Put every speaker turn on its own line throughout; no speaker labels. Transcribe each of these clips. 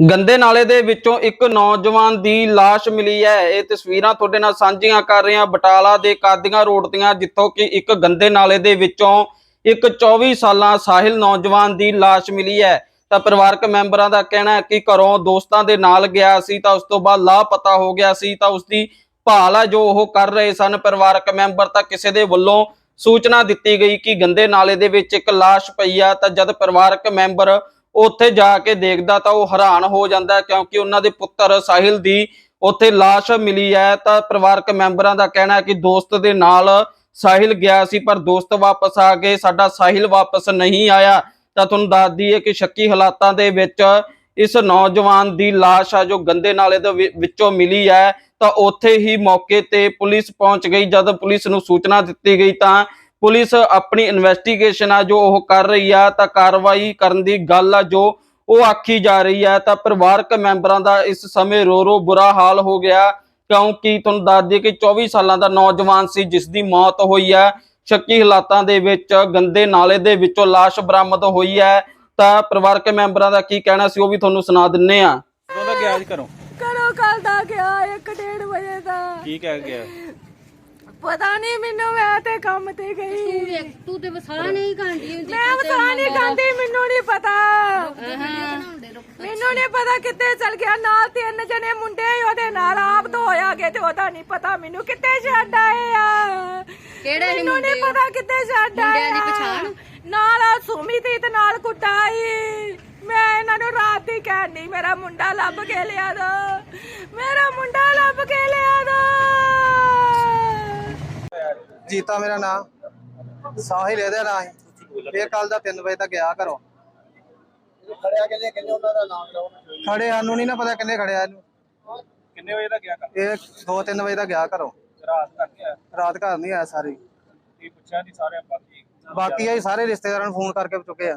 ਗੰਦੇ ਨਾਲੇ ਦੇ ਵਿੱਚੋਂ ਇੱਕ ਨੌਜਵਾਨ ਦੀ ਲਾਸ਼ ਮਿਲੀ ਹੈ। ਇਹ ਤਸਵੀਰਾਂ ਤੁਹਾਡੇ ਨਾਲ ਸਾਂਝੀਆਂ ਕਰ ਰਹੇ ਹਾਂ ਬਟਾਲਾ ਦੇ ਕਾਦੀਆਂ ਰੋਡ ਦੀਆਂ, ਜਿੱਥੋਂ ਕਿ ਇੱਕ ਗੰਦੇ ਨਾਲੇ ਦੇ ਵਿੱਚੋਂ ਇੱਕ 24 ਸਾਲਾਂ ਸਾਹਿਲ ਨੌਜਵਾਨ ਦੀ ਲਾਸ਼ ਮਿਲੀ ਹੈ। ਤਾਂ ਪਰਿਵਾਰਕ ਮੈਂਬਰਾਂ ਦਾ ਕਹਿਣਾ ਹੈ ਕਿ ਘਰੋਂ ਦੋਸਤਾਂ ਦੇ ਨਾਲ ਗਿਆ ਸੀ ਤਾਂ ਉਸ ਤੋਂ ਬਾਅਦ ਲਾਪਤਾ ਹੋ ਗਿਆ ਸੀ ਤਾਂ ਉਸ ਦੀ ਭਾਲ ਆ ਜੋ ਉਹ ਕਰ ਰਹੇ ਸਨ। ਪਰਿਵਾਰਕ ਮੈਂਬਰ ਤਾਂ ਕਿਸੇ ਦੇ ਵੱਲੋਂ ਸੂਚਨਾ ਦਿੱਤੀ ਗਈ ਕਿ ਗੰਦੇ ਨਾਲੇ ਦੇ ਵਿੱਚ ਇੱਕ ਲਾਸ਼ ਪਈ ਆ। ਤਾਂ ਜਦ ਪਰਿਵਾਰਕ ਮੈਂਬਰ ਉੱਥੇ ਜਾ ਕੇ ਦੇਖਦਾ ਤਾਂ ਉਹ ਹੈਰਾਨ ਹੋ ਜਾਂਦਾ ਕਿਉਂਕਿ ਉਹਨਾਂ ਦੇ ਪੁੱਤਰ ਸਾਹਿਲ ਦੀ ਉੱਥੇ ਲਾਸ਼ ਮਿਲੀ ਹੈ। ਤਾਂ ਪਰਿਵਾਰਕ ਮੈਂਬਰਾਂ ਦਾ ਕਹਿਣਾ ਹੈ ਕਿ ਦੋਸਤ ਦੇ ਨਾਲ ਸਾਹਿਲ ਗਿਆ ਸੀ, ਪਰ ਦੋਸਤ ਵਾਪਸ ਆ ਗਏ। ਸਾਡਾ ਸਾਹਿਲ ਵਾਪਸ ਨਹੀਂ ਆਇਆ। ਤਾਂ ਤੁਹਾਨੂੰ ਦੱਸ ਦਈਏ ਕਿ ਸ਼ੱਕੀ ਹਾਲਾਤਾਂ ਦੇ ਵਿੱਚ ਇਸ ਨੌਜਵਾਨ ਦੀ ਲਾਸ਼ ਆ ਜੋ ਗੰਦੇ ਨਾਲੇ ਦੇ ਵਿੱਚੋਂ ਮਿਲੀ ਹੈ। ਤਾਂ ਉੱਥੇ ਹੀ ਮੌਕੇ ਤੇ ਪੁਲਿਸ ਪਹੁੰਚ ਗਈ। ਜਦ ਪੁਲਿਸ ਨੂੰ ਸੂਚਨਾ ਦਿੱਤੀ ਗਈ ਤਾਂ ਪੁਲਿਸ ਆਪਣੀ ਇਨਵੈਸਟੀਗੇਸ਼ਨ ਆ ਜੋ ਉਹ ਕਰ ਰਹੀ ਆ ਤਾਂ ਕਾਰਵਾਈ ਕਰਨ ਦੀ ਗੱਲ ਆ ਜੋ ਉਹ ਆਖੀ ਜਾ ਰਹੀ ਹੈ ਤਾਂ ਪਰਿਵਾਰਕ ਮੈਂਬਰਾਂ ਦਾ ਇਸ ਸਮੇਂ ਰੋ ਰੋ ਬੁਰਾ ਹਾਲ ਹੋ ਗਿਆ ਕਿਉਂਕਿ ਤੁਹਾਨੂੰ ਦੱਸ ਦਈਏ ਕਿ 24 ਸਾਲਾਂ ਦਾ ਨੌਜਵਾਨ ਸੀ ਜਿਸ ਦੀ ਮੌਤ ਹੋਈ ਹੈ ਸ਼ੱਕੀ ਹਾਲਾਤਾਂ ਦੇ ਵਿੱਚ ਗੰਦੇ ਨਾਲੇ ਦੇ ਵਿੱਚੋਂ ਲਾਸ਼ ਬਰਾਮਦ ਹੋਈ ਹੈ ਤਾਂ ਪਰਿਵਾਰਕ ਮੈਂਬਰਾਂ ਦਾ ਕੀ ਕਹਿਣਾ ਸੀ ਉਹ ਵੀ ਤੁਹਾਨੂੰ ਸੁਣਾ ਦਿੰਨੇ ਆ।
ਗਿਆ ਅੱਜ ਘਰੋਂ?
ਕਰੋ ਕੱਲ ਦਾ ਗਿਆ 1:30 ਵਜੇ ਦਾ।
ਕੀ ਕਹਿ ਗਿਆ?
ਪਤਾ ਨਹੀਂ ਮੈਨੂੰ ਮੈਂ ਤੇ ਕੰਮ ਤੇ ਗਈ।
ਤੂੰ ਵੇਖ ਤੂੰ ਤੇ ਵਸਾ ਨਹੀਂ ਖਾਂਦੀ ਹੁੰਦੀ
ਮੈਂ ਵਸਾ ਨਹੀਂ ਖਾਂਦੀ ਮੈਨੂੰ ਨਹੀਂ ਪਤਾ। ਮੈਨੂੰ ਨਹੀਂ ਪਤਾ ਕਿੱਥੇ ਚਲ ਗਿਆ ਨਾਲ ਤਿੰਨ ਜਣੇ ਮੁੰਡੇ ਸੀ ਉਹਦੇ ਨਾਲ ਆਪ ਤੋਂ ਹੋਇਆ ਗਏ ਤੇ ਉਹਦਾ ਨਹੀਂ ਪਤਾ ਮੈਨੂੰ ਕਿੱਥੇ ਛੱਡ ਆਏ ਆ।
ਕਿਹੜੇ ਸੀ
ਮੈਨੂੰ ਨਹੀਂ
ਮੁੰਡੇ?
ਪਤਾ ਕਿੱਥੇ ਛੱਡ ਆਏ
ਮੁੰਡਿਆਂ ਦੀ
ਆ।
ਪਛਾਣ?
ਨਾਲ ਆ ਸੁਮੀ ਤੇ ਨਾਲ ਕੁੱਟਾਈ। ਮੈਂ ਇਹਨਾਂ ਨੂੰ ਰਾਤ ਦੀ ਕਹਿਣ ਨਹੀਂ ਮੇਰਾ ਮੁੰਡਾ ਲੱਭ ਕੇ ਲਿਆ ਦੋ। ਮੇਰਾ ਮੁੰਡਾ ਲੱਭ ਕੇ ਲਿਆ ਦੋ।
ਜੀਤਾ ਮੇਰਾ ਨਾਮ। ਸਾਹਿਲ ਇਹਦਾ ਨਾਂ ਸੀ ਇਹ ਕੱਲ ਦਾ 3 ਵਜੇ ਤੱਕ ਗਿਆ ਘਰੋਂ।
ਖੜਿਆ ਕਿੰਨੇ ਕਿੰਨੇ ਉਹਨਾਂ ਦਾ ਨਾਮ ਲਓ?
ਖੜੇ ਸਾਨੂੰ ਨਹੀਂ ਨਾ ਪਤਾ ਕਿੰਨੇ ਖੜਿਆ ਇਹਨੂੰ।
ਕਿੰਨੇ ਵਜੇ ਦਾ ਗਿਆ ਘਰ?
ਇਹ 2-3 ਵਜੇ ਤੱਕ ਗਿਆ ਘਰੋਂ।
ਰਾਤ ਤੱਕ ਗਿਆ?
ਰਾਤ ਘਰ ਨਹੀਂ ਆਇਆ ਸਾਰੀ।
ਕੀ ਪੁੱਛਿਆ ਨਹੀਂ ਸਾਰੇ ਬਾਕੀ?
ਬਾਕੀ ਅਸੀਂ ਸਾਰੇ ਰਿਸ਼ਤੇਦਾਰਾਂ ਨੂੰ ਫੋਨ ਕਰਕੇ ਚੁੱਕੇ ਆ।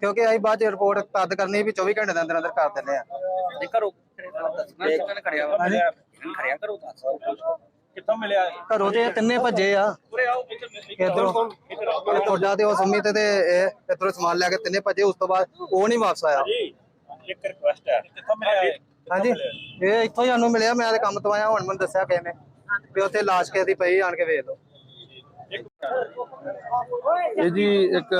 ਕਿਉਂਕਿ ਅਸੀਂ ਬਾਅਦ ਚ ਰਿਪੋਰਟ ਤਦ ਕਰਨੀ ਵੀ 24 ਘੰਟੇ ਦੇ ਅੰਦਰ ਅੰਦਰ ਕਰ ਦਿੰਦੇ ਆ।
ਜੇ ਘਰੋਂ ਕਿੰਨੇ ਖੜਿਆ ਵਾ।
ਹਾਂਜੀ।
ਖੜਿਆ ਕਰੋ ਦੱਸ ਕਿੱਥੋਂ ਮਿਲਿਆ
ਘਰੋਂ ਤੇ ਇਹ ਤਿੰਨੇ ਭੱਜੇ ਆ।
ਉਰੇ ਆਓ ਇੱਧਰ।
ਇਧਰੋਂ ਇਹ ਤੁਹਾਡਾ ਤੇ ਉਹ ਸੰਮੀ ਤੇ ਤੇ ਇਹ ਇਧਰੋਂ ਸਮਾਨ ਲੈ ਕੇ ਤਿੰਨੇ ਭੱਜੇ ਉਸ ਤੋਂ ਬਾਅਦ ਉਹ ਨਹੀਂ ਵਾਪਸ ਆਇਆ।
ਜੀ ਇੱਕ ਰਿਕੁਐਸਟ ਹੈ ਕਿੱਥੋਂ ਮਿਲਿਆ ਇਹ?
ਹਾਂਜੀ। ਇਹ ਇੱਥੋਂ ਹੀ ਸਾਨੂੰ ਮਿਲਿਆ ਮੈਂ ਤੇ ਕੰਮ ਤੋਂ ਆਇਆ ਹੁਣ ਮੈਨੂੰ ਦੱਸਿਆ ਕਿਸੇ ਨੇ। ਵੀ ਉੱਥੇ ਲਾਸ਼ ਕਿਸੇ ਦੀ ਪਈ ਆਣ ਕੇ ਵੇਖ ਲਓ।
ਇਹ ਜੀ ਇੱਕ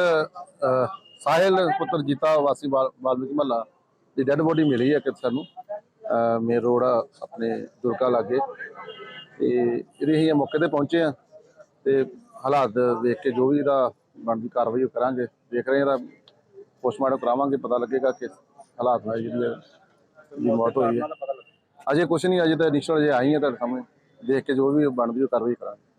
ਸਾਹਿਲ ਪੁੱਤਰ ਜੀਤਾ ਵਾਸੀ ਵਾਲ- ਵਾਲਮੀਕ ਮਹੱਲਾ ਦੀ ਡੈੱਡ ਬੋਡੀ ਮਿਲੀ ਹੈ ਕਿ ਸਾਨੂੰ। ਰੋਡ ਆ ਆਪਣੇ ਦੁਰਗਾ ਲਾਗੇ। ਤੇ ਇਹਦੇ ਅਸੀਂ ਮੌਕੇ ਤੇ ਪਹੁੰਚੇ ਆ ਤੇ ਹਾਲਾਤ ਦੇਖ ਕੇ ਜੋ ਵੀ ਇਹਦਾ ਬਣਦੀ ਕਾਰਵਾਈ ਉਹ ਕਰਾਂਗੇ। ਦੇਖ ਰਹੇ ਹਾਂ ਇਹਦਾ ਪੋਸਟਮਾਰਟਮ ਕਰਾਵਾਂਗੇ, ਪਤਾ ਲੱਗੇਗਾ ਕਿ ਹਾਲਾਤ ਨਾਲ ਜਿਹੜੀ ਮੌਤ ਹੋਈ ਹੈ। ਅਜੇ ਕੁਝ ਨਹੀਂ, ਅਜੇ ਤਾਂ ਇਨੀਸ਼ੀਅਲ ਜੇ ਆਈ ਹੈ ਤੁਹਾਡੇ ਸਾਹਮਣੇ। ਦੇਖ ਕੇ ਜੋ ਵੀ ਬਣਦੀ ਉਹ ਕਾਰਵਾਈ ਕਰਾਂਗੇ।